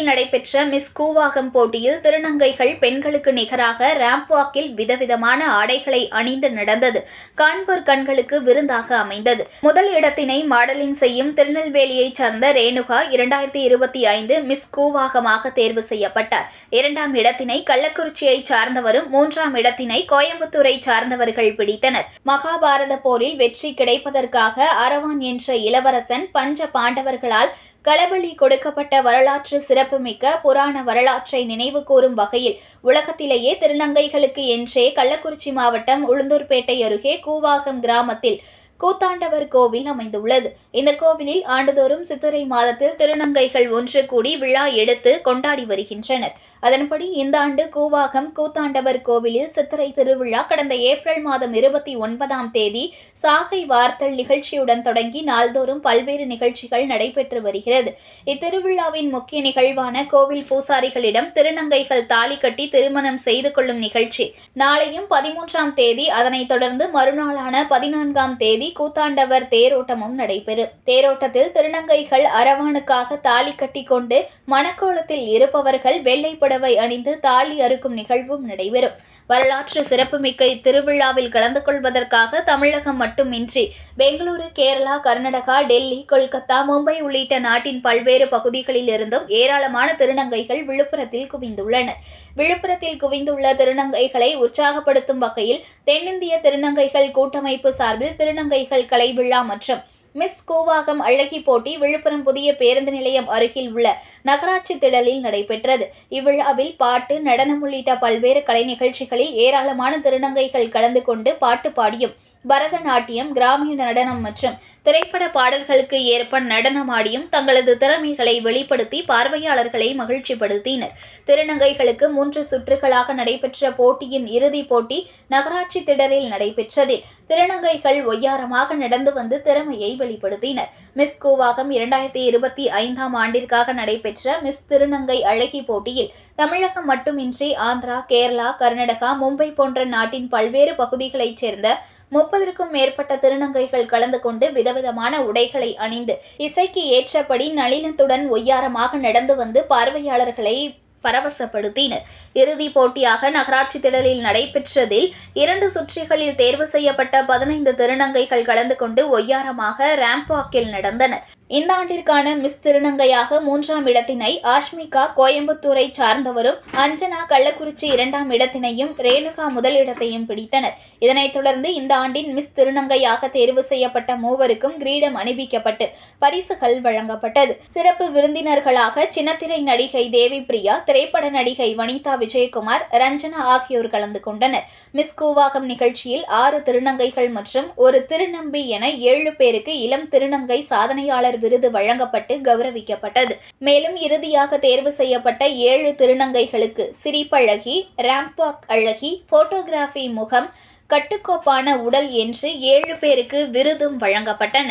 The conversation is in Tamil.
சென்னையில் நடைபெற்ற மிஸ் கூவாகம் போட்டியில் திருநங்கைகள் பெண்களுக்கு நிகராக ரேம்ப் வாக்கில் விதவிதமான ஆடைகளை அணிந்து நடந்தது. காண்பர் கண்களுக்கு விருந்தாக அமைந்தது. முதல் இடத்தினை மாடலிங் செய்யும் திருநெல்வேலியைச் சார்ந்த ரேணுகா இரண்டாயிரத்தி இருபத்தி ஐந்து மிஸ் கூவாகமாக தேர்வு செய்யப்பட்டார். இரண்டாம் இடத்தினை கள்ளக்குறிச்சியைச் சார்ந்தவரும் மூன்றாம் இடத்தினை கோயம்புத்தூரை சார்ந்தவர்கள் பிடித்தனர். மகாபாரத போரில் வெற்றி கிடைப்பதற்காக அரவான் என்ற இளவரசன் பஞ்ச பாண்டவர்களால் களபலி கொடுக்கப்பட்ட வரலாற்று சிறப்புமிக்க புராண வரலாற்றை நினைவு கூறும் வகையில் உலகத்திலேயே திருநங்கைகளுக்கு என்றே கள்ளக்குறிச்சி மாவட்டம் உளுந்தூர்பேட்டை அருகே கூவாகம் கிராமத்தில் கூத்தாண்டவர் கோவில் அமைந்துள்ளது. இந்த கோவிலில் ஆண்டுதோறும் சித்திரை மாதத்தில் திருநங்கைகள் ஒன்று கூடி விழா எடுத்து கொண்டாடி வருகின்றனர். அதன்படி இந்த ஆண்டு கூவாகம் கூத்தாண்டவர் கோவிலில் சித்திரை திருவிழா கடந்த ஏப்ரல் மாதம் இருபத்தி ஒன்பதாம் தேதி சாகை வார்த்தல் நிகழ்ச்சியுடன் தொடங்கி நாள்தோறும் பல்வேறு நிகழ்ச்சிகள் நடைபெற்று வருகிறது. இத்திருவிழாவின் முக்கிய நிகழ்வான கோவில் பூசாரிகளிடம் திருநங்கைகள் தாலி கட்டி திருமணம் செய்து கொள்ளும் நிகழ்ச்சி. நாளையும் பதிமூன்றாம் தேதி அதனைத் தொடர்ந்து மறுநாளான பதினான்காம் தேதி கூத்தாண்டவர் தேரோட்டமும் நடைபெறும் தேரோட்டத்தில் திருநங்கைகள் அரவானுக்காக தாலி கட்டி கொண்டு மணக்கோலத்தில் இருப்பவர்கள் வெள்ளை புடவை அணிந்து தாலி அறுக்கும் நிகழ்வும் நடைபெறும். வரலாற்று சிறப்புமிக்க இத்திருவிழாவில் கலந்து கொள்வதற்காக தமிழகம் மட்டுமின்றி பெங்களூரு கேரளா கர்நாடகா டெல்லி கொல்கத்தா மும்பை உள்ளிட்ட நாட்டின் பல்வேறு பகுதிகளிலிருந்தும் ஏராளமான திருநங்கைகள் விழுப்புரத்தில் குவிந்துள்ளனர். விழுப்புரத்தில் குவிந்துள்ள திருநங்கைகளை உற்சாகப்படுத்தும் வகையில் தென்னிந்திய திருநங்கைகள் கூட்டமைப்பு சார்பில் திருநங்கைகள் கலை விழா மற்றும் மிஸ் கூவாகம் அழகி போட்டி விழுப்புரம் புதிய பேருந்து நிலையம் அருகில் உள்ள நகராட்சி திடலில் நடைபெற்றது. இவ்விழாவில் பாட்டு நடனம் உள்ளிட்ட பல்வேறு கலை நிகழ்ச்சிகளில் ஏராளமான திருநங்கைகள் கலந்து கொண்டு பாட்டு பாடியும். பரதநாட்டியம் கிராமிய நடனம் மற்றும் திரைப்பட பாடல்களுக்கு ஏற்ப நடனமாடியும் தங்களது திறமைகளை வெளிப்படுத்தி பார்வையாளர்களை மகிழ்ச்சிப்படுத்தினர். திருநங்கைகளுக்கு மூன்று சுற்றுகளாக நடைபெற்ற போட்டியின் இறுதிப் போட்டி நகராட்சி திடலில் நடைபெற்றதில் திருநங்கைகள் ஒய்யாரமாக நடந்து வந்து திறமையை வெளிப்படுத்தினர். மிஸ் கூவாகம் இரண்டாயிரத்தி இருபத்தி ஐந்தாம் ஆண்டிற்காக நடைபெற்ற மிஸ் திருநங்கை அழகி போட்டியில் தமிழகம் மட்டுமின்றி ஆந்திரா கேரளா கர்நாடகா மும்பை போன்ற நாட்டின் பல்வேறு பகுதிகளைச் சேர்ந்த முப்பதற்கும் மேற்பட்ட திருநங்கைகள் கலந்து கொண்டு விதவிதமான உடைகளை அணிந்து இசைக்கு ஏற்றபடி நளினத்துடன் ஒய்யாரமாக நடந்து வந்து பார்வையாளர்களை பரவசப்படுத்தினர். இறுதிப் போட்டியாக நகராட்சி திடலில் நடைபெற்றதில் இரண்டு சுற்றுகளில் தேர்வு செய்யப்பட்ட பதினைந்து திருநங்கைகள் கலந்து கொண்டு ஒய்யாரமாக ரேம்ப் வாக்கில் நடந்தனர். இந்த ஆண்டிற்கான மிஸ் திருநங்கையாக மூன்றாம் இடத்தினை ஆஷ்மிகா கோயம்புத்தூரை சார்ந்தவரும் அஞ்சனா கள்ளக்குறிச்சி இரண்டாம் இடத்தினையும் ரேணுகா முதலிடத்தையும் பிடித்தனர். இதனைத் தொடர்ந்து இந்த ஆண்டின் மிஸ் திருநங்கையாக தேர்வு செய்யப்பட்ட மூவருக்கும் கிரீடம் அணிவிக்கப்பட்டு பரிசுகள் வழங்கப்பட்டது. சிறப்பு விருந்தினர்களாக சின்னத்திரை நடிகை தேவி பிரியா திரைப்பட நடிகை வனிதா விஜயகுமார் ரஞ்சனா ஆகியோர் கலந்து கொண்டனர். மிஸ் கூவாகம் நிகழ்ச்சியில் ஆறு திருநங்கைகள் மற்றும் ஒரு திருநம்பி என ஏழு பேருக்கு இளம் திருநங்கை சாதனையாளர் விருது வழங்கப்பட்டு கௌரவிக்கப்பட்டது. மேலும் இறுதியாக தேர்வு செய்யப்பட்ட ஏழு திருநங்கைகளுக்கு சிரிப்பழகி ரேம்பாக் அழகி போட்டோகிராஃபி முகம் கட்டுக்கோப்பான உடல் என்று ஏழு பேருக்கு விருதும் வழங்கப்பட்டன.